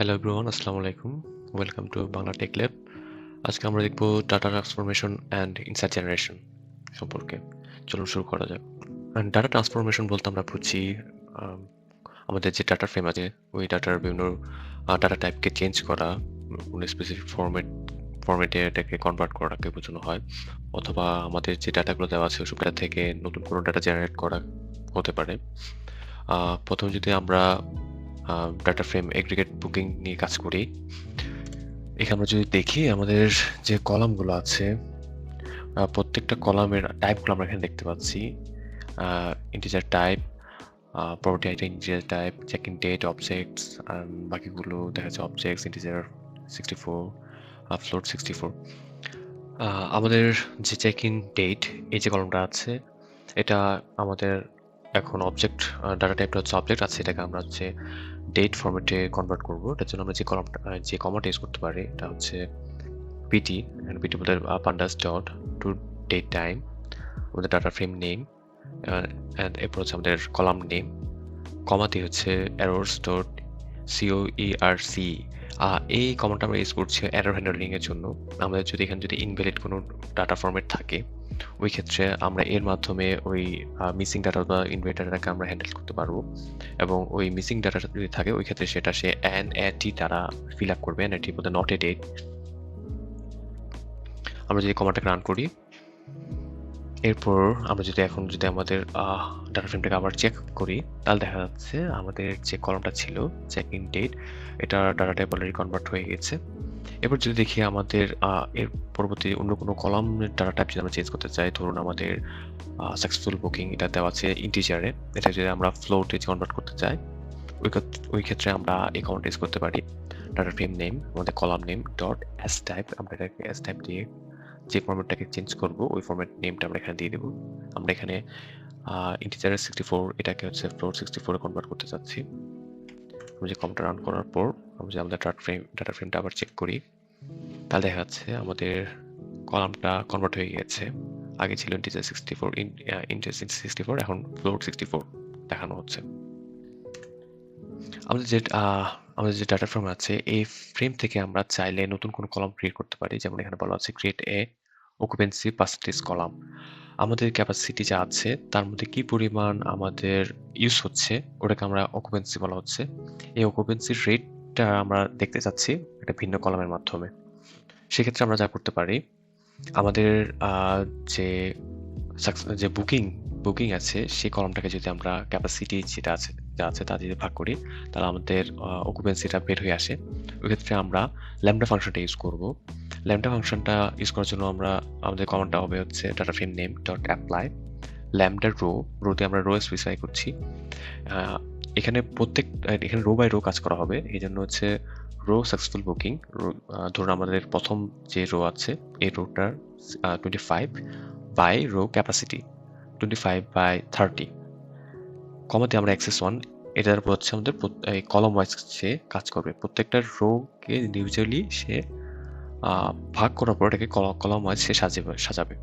Hello everyone আসসালামু আলাইকুম welcome to Bangla tech lab আজকে আমরা দেখব data transformation and insight generation সম্পর্কে। চলুন শুরু করা যাক। ডাটা ট্রান্সফরমেশন বলতে আমরা বুঝি আম, আমাদের যে ডাটা ফ্রেম আছে ওই ডাটার বিভিন্ন ডাটা টাইপকে চেঞ্জ করা কোনো স্পেসিফিক ফরম্যাট ফরম্যাটে এটাকে কনভার্ট করাকে বোঝানো হয় অথবা আমাদের যে ডাটাগুলো দেওয়া আছে ওসব ডাটা থেকে নতুন কোনো ডাটা জেনারেট করা হতে পারে। প্রথম যদি আমরা ডাটা ফ্রেম এগ্রিগেট বুকিং নিয়ে কাজ করি। এখানে আমরা যদি দেখি, আমাদের যে কলামগুলো আছে প্রত্যেকটা কলামের টাইপগুলো আমরা এখানে দেখতে পাচ্ছি। ইন্টিজার টাইপ প্রপার্টি আইটা integer type check in date objects বাকিগুলো দেখা যাচ্ছে objects integer sixty four float sixty four আমাদের যে চেক ইন ডেট এই যে কলমটা আছে, এটা আমাদের এখন অবজেক্ট ডাটা টাইপটা হচ্ছে অবজেক্ট আছে এটাকে আমরা হচ্ছে ডেট ফরম্যাটে কনভার্ট করব। এটার জন্য আমরা যে কলমটা যে কমাটা ইউজ করতে পারি, এটা হচ্ছে পিটি পিটি বলতে pandas dot to date time আমাদের ডাটা ফ্রেম নেম অ্যান্ড এরপর হচ্ছে আমাদের কলাম নেম কমাতে হচ্ছে এরোর্স ডট সিও আর সি এই কমাটা আমরা ইউজ করছি এরর হ্যান্ডলিং এর জন্য। আমাদের যদি এখানে যদি ইনভ্যালিড কোনো ডাটা ফরম্যাট থাকে, ওই ক্ষেত্রে আমরা এর মাধ্যমে ওই মিসিং ডাটা বা ইনভ্যালিড ডাটাকে আমরা হ্যান্ডেল করতে পারব। এবং ওই মিসিং ডাটা যদি থাকে, ওই ক্ষেত্রে সেটা সে অ্যান এটি দ্বারা ফিল আপ করবে এটি বলতে নট এ। ডেট আমরা যদি কমাটাকে রান করি এরপর আমরা যদি এখন যদি আমাদের ডাটা ফ্রেমটাকে আবার চেক করি, তাহলে দেখা যাচ্ছে আমাদের যে কলমটা ছিল চেক ইন ডেট এটা ডাটা টাইপ অলরেডি কনভার্ট হয়ে গেছে। এবার যদি দেখি আমাদের এর পরবর্তী অন্য কোনো কলামের ডাটা টাইপ যদি আমরা চেঞ্জ করতে চাই, ধরুন আমাদের সাকসেসফুল বুকিং এটা দেওয়া আছে ইন্টিজারে এটা যদি আমরা ফ্লোটে কনভার্ট করতে চাই, ওই ক্ষেত্রে- ওই ক্ষেত্রে আমরা এই কমান্ড করতে পারি। ডাটা ফ্রেম নেম আমাদের column name dot astype আমরা এটাকে এস টাইপ দিয়ে যে ফরম্যাটটাকে চেঞ্জ করব, ওই ফরম্যাট নেমটা আমরা এখানে দিয়ে দেবো। আমরা এখানে ইন্টিজারের সিক্সটি ফোর এটাকে হচ্ছে ফ্লোর সিক্সটি ফোরে কনভার্ট করতে চাচ্ছি। আমরা যে কমটা রান করার পর আমরা যে আমাদের ডাটা ফ্রেম ডাটা ফ্রেমটা আবার চেক করি, তাহলে দেখা যাচ্ছে আমাদের কলামটা কনভার্ট হয়ে গেছে আগে ছিল integer sixty four integer sixty four এখন ফ্লোর সিক্সটি ফোর দেখানো হচ্ছে। আমাদের যে আমাদের যে ডাটা ফ্রেম আছে, এই ফ্রেম থেকে আমরা চাইলে নতুন কোনো কলাম ক্রিয়েট করতে পারি। যেমন এখানে বলা আছে create a occupancy percentage column. আমাদের ক্যাপাসিটি যা আছে, তার মধ্যে কি পরিমাণ আমাদের ইউজ হচ্ছে, ওটাকে আমরা অকুপেন্সি বলা হচ্ছে। এই অকুপেন্সির রেটটা আমরা দেখতে চাচ্ছি একটা ভিন্ন কলামের মাধ্যমে। সেক্ষেত্রে আমরা যা করতে পারি, আমাদের যে যে বুকিং বুকিং আছে, সেই কলামটাকে যদি আমরা ক্যাপাসিটি যেটা আছে, যা আছে তা যদি ভাগ করি, তাহলে আমাদের অকুপেন্সিটা বের হয়ে আসে। ক্ষেত্রে আমরা ল্যামডা ফাংশনটা ইউজ করব। ল্যামডা ফাংশনটা ইউজ করার জন্য আমরা, আমাদের কমান্ডটা হবে হচ্ছে data frame name dot apply lambda row রোতে আমরা রো স্পেসিফাই করছি। এখানে প্রত্যেক, এখানে রো বাই রো কাজ করা হবে। এই জন্য হচ্ছে রো সাকসেসফুল বুকিং ধরুন আমাদের প্রথম যে রো আছে, এই রোটার twenty five by row capacity twenty five by thirty কমাতে আমরা অ্যাক্সেস ওয়ান এটার উপর হচ্ছে আমাদের কলম ওয়াইজ সে কাজ করবে। প্রত্যেকটা রোকে ইন্ডিভিজুয়ালি সে ভাগ করার পর এটাকে কলম ওয়াইজ সে সাজাবে সাজাবে।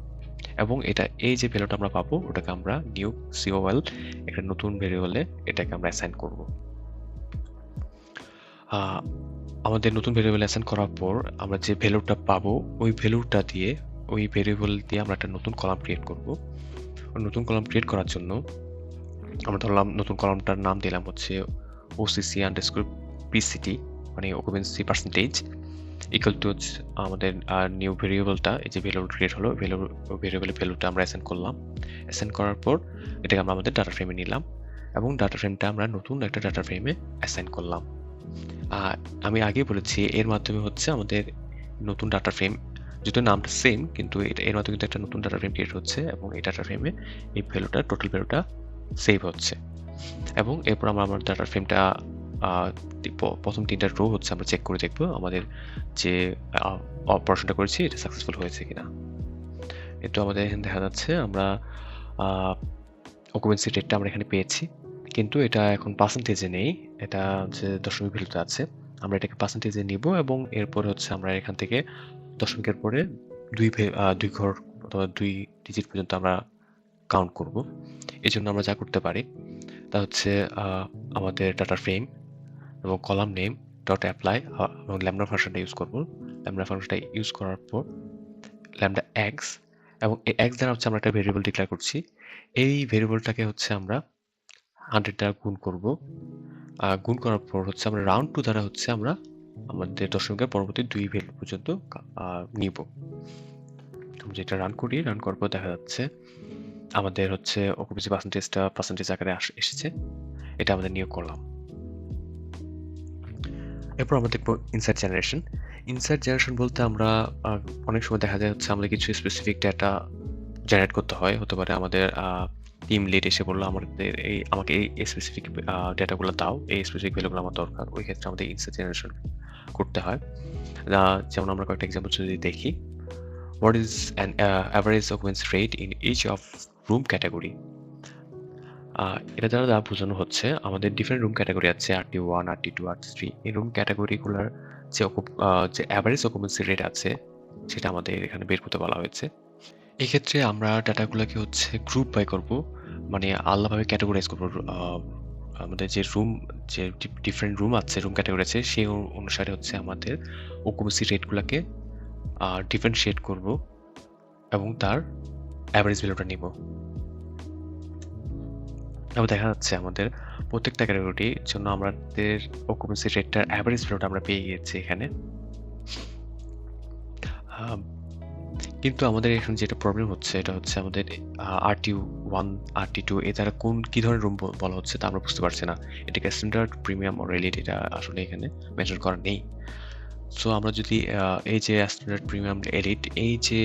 এবং এটা, এই যে ভ্যালুটা আমরা পাবো, ওটাকে আমরা নিউ সিওএল একটা নতুন ভেরিয়েবলে এটাকে আমরা অ্যাসাইন করব। আমাদের নতুন ভেরিয়েবল অ্যাসাইন করার পর আমরা যে ভ্যালুটা পাবো, ওই ভ্যালুটা দিয়ে, ওই ভেরিয়েবল দিয়ে আমরা একটা নতুন কলাম ক্রিয়েট করব। নতুন কলাম ক্রিয়েট করার জন্য আমরা ধরলাম নতুন কলামটার নাম দিলাম হচ্ছে ওসিসি আন্ডারস্কোর পিসিটি মানে অকুপেন্সি পার্সেন্টেজ ইকুয়াল টু আমাদের নিউ ভেরিয়েবলটা এই যে ভ্যালু ক্রিয়েট হলো ভ্যালু ভেরিয়েবলের ভ্যালুটা আমরা অ্যাসাইন করলাম। অ্যাসেন্ড করার পর এটাকে আমরা আমাদের ডাটা ফ্রেমে নিলাম এবং ডাটা ফ্রেমটা আমরা নতুন একটা ডাটা ফ্রেমে অ্যাসাইন করলাম। আহ, আমি আগে বলেছি এর মাধ্যমে হচ্ছে আমাদের নতুন ডাটা ফ্রেম যদিও নামটা সেম কিন্তু এর মাধ্যমে কিন্তু একটা নতুন ডাটা ফ্রেম ক্রিয়েট হচ্ছে এবং এই ডাটা ফ্রেমে এই ভ্যালুটা টোটাল ভ্যালুটা সেভ হচ্ছে। এবং এরপর আমরা আমার ডাটা ফ্রেমটা প্রথম তিনটা রো হচ্ছে, আমরা চেক করে দেখব আমাদের যে অপারেশনটা করেছি, এটা সাকসেসফুল হয়েছে কিনা। এটা আমাদের এখানে দেখা যাচ্ছে, আমরা অকুপেন্সি রেটটা আমরা এখানে পেয়েছি। কিন্তু এটা এখন পার্সেন্টেজে নেই, এটা হচ্ছে দশমিক ভ্যালুতে আছে। আমরা এটাকে পার্সেন্টেজে নিব এবং এরপর হচ্ছে আমরা এখান থেকে দশমিকের পরে দুই দুই ঘর অথবা দুই ডিজিট পর্যন্ত আমরা কাউন্ট করব। এই জন্য আমরা যা করতে পারি তা হচ্ছে আমাদের ডাটা ফ্রেম এবং কলাম নেম ডট অ্যাপ্লাই এবং ল্যামডা ফাংশনটা ইউজ করব। ল্যামডা ফাংশনটা ইউজ করার পর ল্যামডা এক্স এবং এই এক্স দ্বারা হচ্ছে আমরা একটা ভেরিয়েবল ডিক্লেয়ার করছি। এই ভেরিয়েবলটাকে হচ্ছে আমরা হান্ড্রেড দ্বারা গুণ করব। গুণ করার পর হচ্ছে আমরা রাউন্ড টু দ্বারা হচ্ছে আমরা আমাদের দশমিকের পরবর্তী দুই ভ্যালু পর্যন্ত নিব। যেটা রান করি রান করার পর দেখা যাচ্ছে আমাদের হচ্ছে অকুপেন্সি পার্সেন্টেজটা পার্সেন্টেজ আকারে এসেছে। এটা আমাদের নিয়োগ করলাম। এরপর আমরা দেখব ইনসাইট জেনারেশন ইনসাইট জেনারেশন বলতে আমরা অনেক সময় দেখা যায় হচ্ছে আমাদের কিছু স্পেসিফিক ডেটা জেনারেট করতে হয়। হতে পারে আমাদের টিম লিড এসে বলল, আমাদের এই, আমাকে এই স্পেসিফিক ডেটাগুলো দাও। এই স্পেসিফিক ভ্যালুগুলো আমার দরকার। ওই ক্ষেত্রে আমাদের ইনসাইট জেনারেশন করতে হয়। যেমন আমরা কয়েকটা এক্সাম্পল যদি দেখি what is an average occupancy rate in each of room category এটা দ্বারা দ্বারা বোঝানো হচ্ছে, আমাদের ডিফারেন্ট রুম ক্যাটাগরি আছে আরটি ওয়ান আরটি টু আর থ্রি এই রুম ক্যাটাগরিগুলোর যে যে অ্যাভারেজ অকুপেন্সি রেট আছে, সেটা আমাদের এখানে বের করতে বলা হয়েছে। এক্ষেত্রে আমরা ডাটাগুলোকে হচ্ছে গ্রুপ বাই করব মানে আলাদাভাবে ক্যাটাগরাইজ করব আমাদের যে রুম যে ডিফারেন্ট রুম আছে রুম ক্যাটাগরি আছে, সেই অনুসারে হচ্ছে আমাদের অকুপেন্সি রেটগুলোকে ডিফারেন্ট ডিফারেন্সিয়েট করব এবং তার অ্যাভারেজ ভ্যালুটা নিব। এবং দেখা যাচ্ছে আমাদের প্রত্যেকটা ক্যাটাগরির জন্য আমাদের অকুপেন্সি রেটটার অ্যাভারেজ ভ্যালুটা আমরা পেয়ে গিয়েছি এখানে। কিন্তু আমাদের এখানে যেটা প্রবলেম হচ্ছে, এটা হচ্ছে আমাদের আর টি ওয়ান আর টি টু এ তারা কোন, কী ধরনের রুম বলা হচ্ছে তা আমরা বুঝতে পারছি না। এটাকে স্ট্যান্ডার্ড প্রিমিয়াম রেলিট এটা আসলে এখানে মেনশন করা নেই। সো আমরা যদি এই যে স্ট্যান্ডার্ড প্রিমিয়াম এলিট এই যে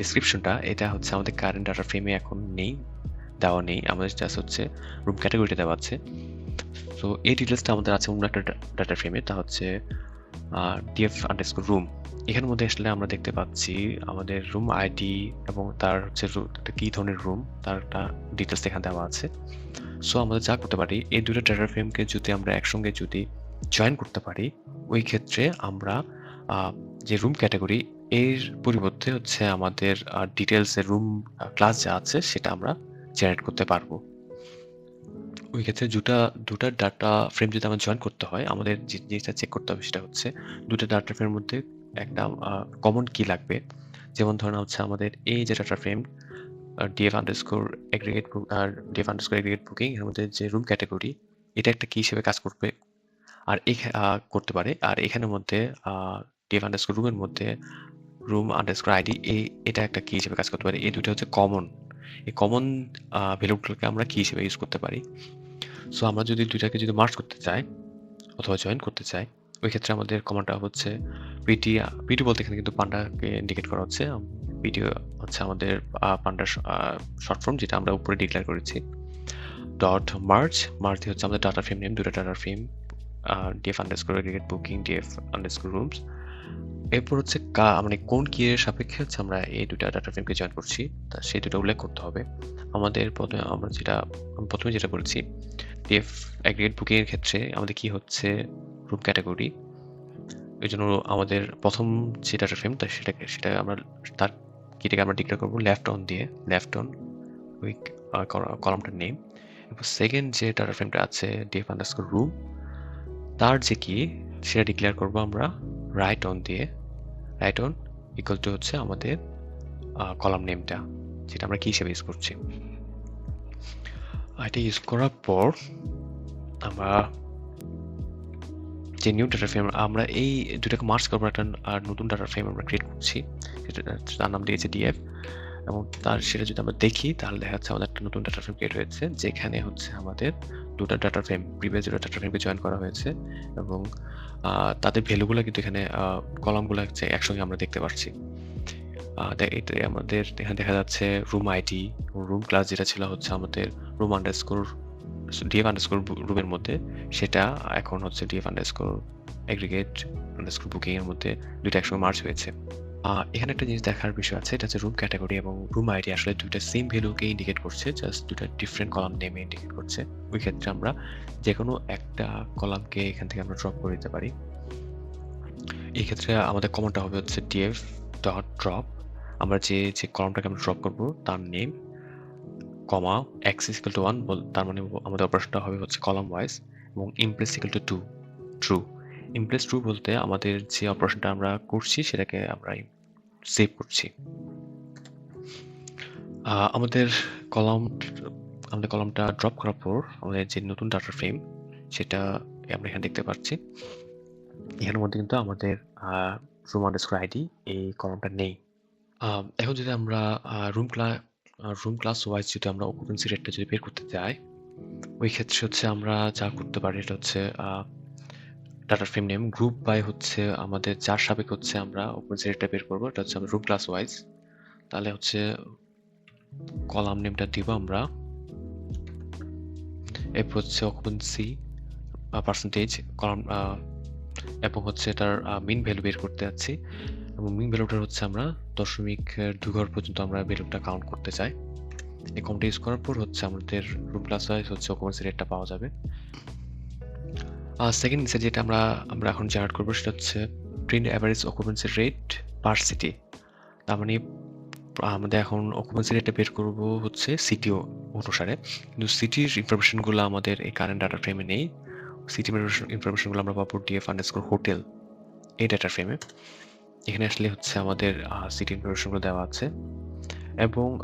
ডিসক্রিপশনটা এটা হচ্ছে আমাদের কারেন্ট ডাটা ফ্রেমে এখন নেই, দেওয়া নেই, আমাদের জাস্ট হচ্ছে রুম ক্যাটাগরিটা দেওয়া আছে। সো এই ডিটেলসটা আমাদের আছে অন্য একটা ডাটা ফ্রেমে তা হচ্ছে ডিএফ আন্ডারস্কোর রুম এখানের মধ্যে আসলে আমরা দেখতে পাচ্ছি আমাদের রুম আইডি এবং তার হচ্ছে কী ধরনের রুম তার একটা ডিটেলস এখানে দেওয়া আছে। সো আমরা যা করতে পারি, এই দুটো ডাটা ফ্রেমকে যদি আমরা একসঙ্গে যদি জয়েন করতে পারি, ওই ক্ষেত্রে আমরা যে রুম ক্যাটাগরি এর পরিবর্তে হচ্ছে আমাদের ডিটেলসের রুম ক্লাস যা আছে সেটা আমরা জেনারেট করতে পারব। ওই ক্ষেত্রে দুটা দুটা ডাটা ফ্রেম যদি আমার জয়েন করতে হয়, আমাদের যে জিনিসটা চেক করতে হবে সেটা হচ্ছে দুটো ডাটা ফ্রেমের মধ্যে একটা কমন কি লাগবে? যেমন ধরুন হচ্ছে আমাদের এই যে data frame DF underscore aggregate আর ডিএফ আন্ডারস্কোর এগ্রিগেট বুকিং এর মধ্যে যে রুম ক্যাটাগরি এটা একটা কি হিসেবে কাজ করবে? আর করতে পারে। আর এখানের মধ্যে ডিএফ আন্ডারস্কোর রুমের মধ্যে রুম আন্ডারস্কোর আইডি এই এটা একটা কি হিসেবে কাজ করতে পারে। এই দুটো হচ্ছে কমন এই কমন ভ্যালুগুলোকে আমরা কি হিসেবে ইউজ করতে পারি। সো আমরা যদি দুইটাকে যদি মার্চ করতে চাই, অথবা জয়েন করতে চাই, ওই ক্ষেত্রে আমাদের কমান্ডটা হচ্ছে পিটি পিটি বলতে এখানে কিন্তু পান্ডাকে ইন্ডিকেট করা হচ্ছে। পিটি হচ্ছে আমাদের পান্ডার শর্ট ফর্ম যেটা আমরা উপরে ডিক্লেয়ার করেছি। ডট মার্চ মার্চ হচ্ছে আমাদের ডাটা ফ্রেম নেম দুটো data frame DF underscore aggregate booking DF underscore rooms এরপর হচ্ছে কা মানে কোন কিয়ের সাপেক্ষে হচ্ছে আমরা এই দুটা ডাটা ফ্রেমকে জয়েন করছি, তা সেই দুটো উল্লেখ করতে হবে। আমাদের প্রথমে, আমরা যেটা প্রথমে যেটা বলেছি ডিএফ অ্যাগ্রিগেট বুকিংয়ের ক্ষেত্রে আমাদের কি হচ্ছে রুম ক্যাটাগরি এই জন্য আমাদের প্রথম যে ডাটা ফ্রেম তা সেটাকে, সেটা আমরা, তার কিটাকে আমরা ডিক্লেয়ার করব লেফট অন দিয়ে লেফট অন ওই কলামটার নেম এরপর সেকেন্ড যে ডাটা ফ্রেমটা আছে ডিএফ আন্ডারস্কোর রুম তার যে কি, সেটা ডিক্লেয়ার করব আমরা রাইট অন দিয়ে। রাইট অন ইকুয়াল টু হচ্ছে আমাদের কলাম নেমটা যেটা আমরা কী হিসেবে ইউজ করছি। এটা ইউজ করার পর আমরা যে নিউ ডাটা ফ্রেম আমরা এই দুটাকে মার্চ করব, একটা আর নতুন ডাটা ফ্রেম আমরা ক্রিয়েট করছি তার নাম দিয়েছে ডিএফ এবং তার, সেটা যদি আমরা দেখি, তাহলে দেখা যাচ্ছে আমাদের একটা নতুন ডাটা ফ্রেম ক্রিয়েট হয়েছে, যেখানে হচ্ছে আমাদের দুটো ডাটা ফ্রেম প্রিভিয়াস দুটো ডাটা ফ্রেমকে জয়েন করা হয়েছে এবং তাদের ভ্যালুগুলো কিন্তু এখানে কলামগুলো হচ্ছে একসঙ্গে আমরা দেখতে পাচ্ছি এতে আমাদের এখানে দেখা যাচ্ছে রুম আইডি রুম ক্লাস যেটা ছিল হচ্ছে আমাদের রুম আন্ডারস্কোর ডিএফ আন্ডারস্কোর রুমের মধ্যে, সেটা এখন হচ্ছে DF underscore aggregate underscore booking এর মধ্যে দুইটা একসঙ্গে মার্চ হয়েছে। এখানে একটা জিনিস দেখার বিষয় আছে, এটা হচ্ছে রুম ক্যাটাগরি এবং রুম আইডি আসলে দুইটা সেম ভ্যালুকে ইন্ডিকেট করছে জাস্ট দুটা ডিফারেন্ট কলাম নেমে ইন্ডিকেট করছে। ওই ক্ষেত্রে আমরা যে কোনো একটা কলামকে এখান থেকে আমরা ড্রপ করে দিতে পারি। এই ক্ষেত্রে আমাদের কমনটা হবে হচ্ছে ডিএফ ডট ড্রপ আমরা যে যে কলামটাকে আমরা ড্রপ করব, তার name comma x equal to one তার মানে আমাদের অপারেশনটা হবে হচ্ছে কলাম ওয়াইজ এবং inplace equal to to true inplace true বলতে আমাদের যে অপারেশনটা আমরা করছি, সেটাকে আমরা সেভ করছি। আমাদের কলাম আমাদের কলামটা ড্রপ করার পর আমাদের যে নতুন ডাটা ফ্রেম সেটা আমরা এখানে দেখতে পাচ্ছি। এখানের মধ্যে কিন্তু আমাদের রুম আন্ডারস্কোর আইডি এই কলামটা নেই। এখন যদি আমরা রুম ক্লা রুম ক্লাস ওয়াইজ যদি আমরা অকুপেন্সি রেটটা যদি বের করতে চাই, ওই ক্ষেত্রে হচ্ছে আমরা যা করতে পারি এটা হচ্ছে data frame name group by হচ্ছে আমাদের যার সাবেক হচ্ছে আমরা। অকুপেন্সি রেটটা বের করব, এটা হচ্ছে আমরা রুম ক্লাস ওয়াইজ তাহলে হচ্ছে কলাম নেমটা দিব আমরা। এরপর হচ্ছে অকুপেন্সি পার্সেন্টেজ কলাম এবং হচ্ছে তার মিন ভ্যালু বের করতে যাচ্ছি। এবং মিন ভ্যালুটা হচ্ছে আমরা দশমিক দুই ঘর পর্যন্ত আমরা ভ্যালুটা কাউন্ট করতে চাই। এই কাউন্টটা ইউজ করার পর হচ্ছে আমাদের রুম ক্লাস ওয়াইজ হচ্ছে অকুপেন্সি রেটটা পাওয়া যাবে। সেকেন্ড নিচে যেটা আমরা আমরা এখন জেনারেট করব সেটা হচ্ছে print average occupancy rate per city তার মানে আমাদের এখন অকুপেন্সি রেটটা বের করব হচ্ছে সিটি অনুসারে। কিন্তু সিটির ইনফরমেশনগুলো আমাদের এই কারেন্ট ডাটা ফ্রেমে নেই। সিটি ইনফরমেশনগুলো আমরা পাবো ডিএফ আন্ডারস্কোর হোটেল এই ডাটা ফ্রেমে এখানে আসলে হচ্ছে আমাদের সিটি ইনফরমেশনগুলো দেওয়া আছে। এবং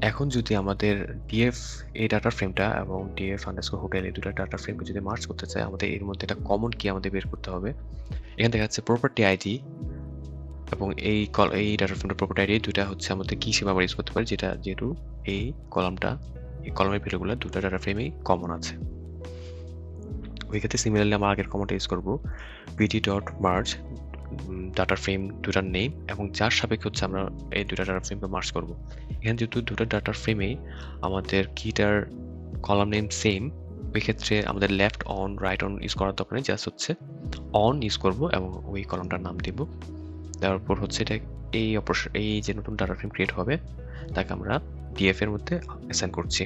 এখন যদি আমাদের ডিএফ এই ডাটা ফ্রেমটা এবং ডিএফ আন্ডারস্কোর হোটেল এই দুটো ডাটা ফ্রেমকে যদি মার্চ করতে চাই, আমাদের এর মধ্যে একটা কমন কি আমাদের বের করতে হবে। এখানে দেখা যাচ্ছে প্রপার্টি আইডি এবং এই কল এই ডাটা ফ্রেমটা প্রপার্টি আইডি দুটা হচ্ছে আমাদের কি হিসেবে আমরা ইউজ করতে পারি, যেটা যেহেতু এই কলামটা এই কলমের ভ্যালুগুলো দুটো ডাটা ফ্রেমেই কমন আছে। ওই ক্ষেত্রে সিমিলারলি আমরা আগের কমনটা ইউজ করব pd dot merge data frame দুটার নেম এবং যার সাপেক্ষে হচ্ছে আমরা এই দুটা ডাটা ফ্রেমকে মার্জ করব। এখানে যেহেতু দুটো ডাটা ফ্রেমেই আমাদের কিটার কলাম নেম সেম ওই ক্ষেত্রে আমাদের left on right on use করার দরকার নেই জাস্ট হচ্ছে অন ইউজ করব এবং ওই কলামটার নাম দিব। তারপর হচ্ছে এটা এই অপারেশন এই যে নতুন ডাটা ফ্রেম ক্রিয়েট হবে, তাকে আমরা ডিএফ এর মধ্যে অ্যাসাইন করছি।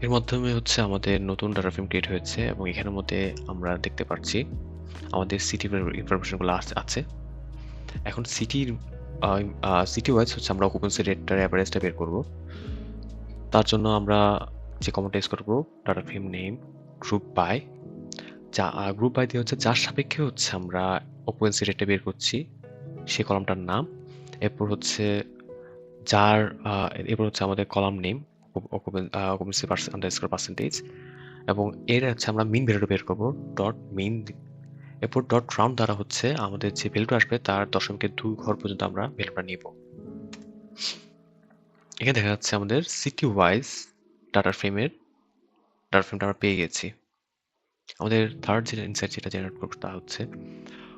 এর মাধ্যমে হচ্ছে আমাদের নতুন ডাটা ফ্রেম ক্রিয়েট হয়েছে এবং এখানের মধ্যে আমরা দেখতে পাচ্ছি আমাদের সিটি ইনফরমেশনগুলো আছে। এখন সিটির সিটি ওয়াইজ হচ্ছে আমরা অকুপেন্সি রেটটার অ্যাভারেজটা বের করব। তার জন্য আমরা যে কমনটা ইউজ করব data frame name group by যা গ্রুপ বাই দিয়ে হচ্ছে যার সাপেক্ষে হচ্ছে আমরা অকুপেন্সি রেটটা বের করছি সেই কলামটার নাম। এরপর হচ্ছে যার এরপর হচ্ছে আমাদের কলাম নেম অকুপেন্সি পার্সেন্টেজ এবং এর হচ্ছে আমরা মিন ভ্যালুটা বের করব ডট মিন এরপর ডট রাউন্ড দ্বারা হচ্ছে আমাদের যে ভ্যালুটা আসবে, তার দশমিকের দুই ঘর পর্যন্ত আমরা ভ্যালুটা নিব। এখানে দেখা যাচ্ছে আমাদের সিটি ওয়াইজ ডাটা ফ্রেমের ডাটা ফ্রেমটা আমরা পেয়ে গেছি। আমাদের থার্ড যেটা ইনসাইট যেটা জেনারেট করব তা হচ্ছে,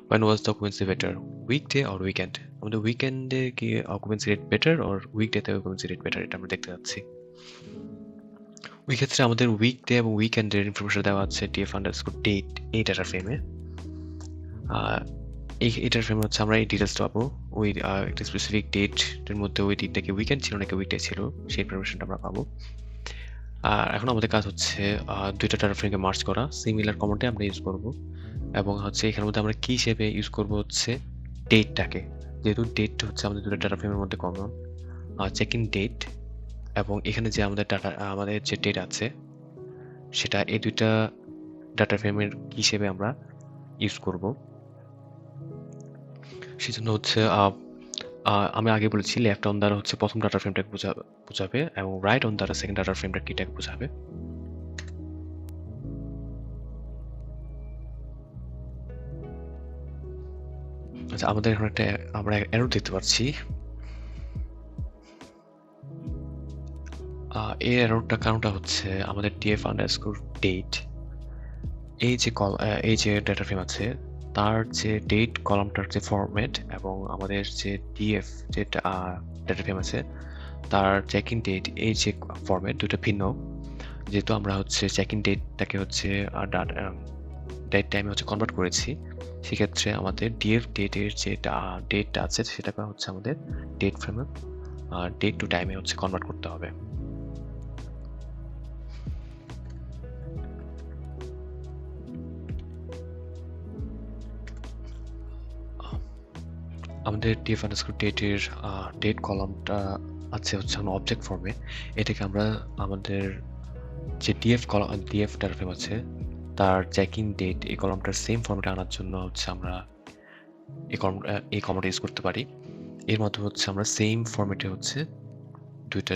when was the occupancy better, weekday or weekend? আমাদের উইকেন্ডে কি occupancy rate better or weekday তে occupancy rate better এটা আমরা দেখতে যাচ্ছি। ওই ক্ষেত্রে আমাদের উইকডে এবং উইকেন্ডের ইনফরমেশন দেওয়া আছে ডিএফ আন্ডারস্কোর ডেট এই ডাটা ফ্রেমে এই এটার ফ্রেম হচ্ছে আমরা এই ডিটেলসটা পাবো। ওই একটা স্পেসিফিক ডেটের মধ্যে ওই দিনটাকে উইকেন্ড ছিল নাকি উইকডে ছিল, সেই ইনফরমেশনটা আমরা পাবো। আর এখন আমাদের কাজ হচ্ছে দুইটা ডাটা ফ্রেমকে মার্চ করা সিমিলার কমনটাই আমরা ইউজ করব। এবং হচ্ছে এখানের মধ্যে আমরা কী হিসেবে ইউজ করব হচ্ছে ডেটটাকে যেহেতু ডেট হচ্ছে আমাদের দুটো ডাটা ফ্রেমের মধ্যে কমন চেক ইন ডেট এবং এখানে যে আমাদের ডাটা আমাদের যে ডেট আছে, সেটা এই দুইটা ডাটা ফ্রেমের হিসেবে আমরা ইউজ করব। সেজন্য হচ্ছে আমি আগে বলেছি লেফট অন দ্বারা হচ্ছে প্রথম ডাটা ফ্রেমটাকে বোঝাবে বোঝাবে এবং রাইট অন দ্বারা সেকেন্ড ডাটা ফ্রেমটা কিটাকে বোঝাবে। আচ্ছা আমাদের এখন একটা, আমরা এরর দেখতে পাচ্ছি। এই এররটা কারণটা হচ্ছে আমাদের ডিএফ আন্ডারস্কোর ডেট এই যে কল এই যে ডাটা ফ্রেম আছে তার যে ডেট কলামটার যে ফরম্যাট এবং আমাদের যে ডিএফ যে ডেটা ফ্রেম আছে তার চেক ইন ডেট এই যে ফরম্যাট দুটো ভিন্ন। যেহেতু আমরা হচ্ছে চেক ইন ডেটটাকে হচ্ছে ডেট টাইমে হচ্ছে কনভার্ট করেছি, সেক্ষেত্রে আমাদের ডিএফ ডেটের যে ডেটটা আছে, সেটাকে হচ্ছে আমাদের ডেট ফ্রেমে ডেট টু টাইমে হচ্ছে কনভার্ট করতে হবে। আমাদের ডিএফ আন্ডারস্কোর ডেটের ডেট কলামটা আছে হচ্ছে অবজেক্ট ফর্মে এটাকে আমরা আমাদের যে DF column DF data frame আছে, তার চেকিং ডেট এই কলমটা সেম ফর্মেটে আনার জন্য হচ্ছে আমরা এই কলম এই কলমটা ইউজ করতে পারি। এর মাধ্যমে হচ্ছে আমরা সেম ফর্মেটে হচ্ছে দুইটা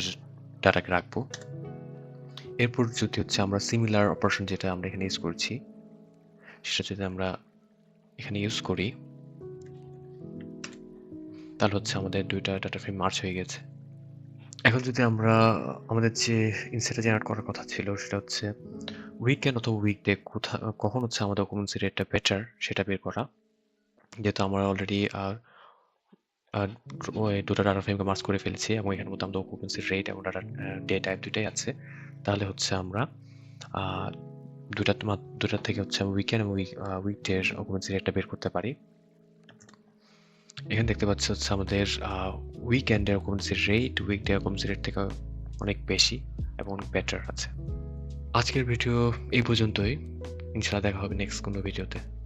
ডাটাকে রাখব। এরপর যদি হচ্ছে আমরা সিমিলার অপারেশন যেটা আমরা এখানে ইউজ করছি, সেটা যদি আমরা এখানে ইউজ করি তাহলে হচ্ছে আমাদের দুইটা ডাটা ফ্রেম মার্চ হয়ে গেছে। এখন যদি আমরা, আমাদের যে ইনসাইটে জেনারেট করার কথা ছিল, সেটা হচ্ছে উইকেন্ড অথবা উইকডে কোথা, কখন হচ্ছে আমাদের অকুপেন্সি রেটটা বেটার সেটা বের করা। যেহেতু আমরা অলরেডি দুটো ডাটা ফ্রেমকে মার্চ করে ফেলেছি এবং এখানের মধ্যে আমাদের অকুপেন্সি রেট এবং ডাটা ডে টাইপ দুইটাই আছে। তাহলে হচ্ছে আমরা দুটা দুটার থেকে হচ্ছে উইকেন্ড এবং উইকডের অকুপেন্সি রেটটা বের করতে পারি। এখানে দেখতে পাচ্ছি হচ্ছে আমাদের উইকেন্ডে occupancy rate weekday occupancy rate থেকে অনেক বেশি এবং অনেক বেটার আছে। আজকের ভিডিও এই পর্যন্তই। ইনশাল্লাহ দেখা হবে নেক্সট কোনো ভিডিওতে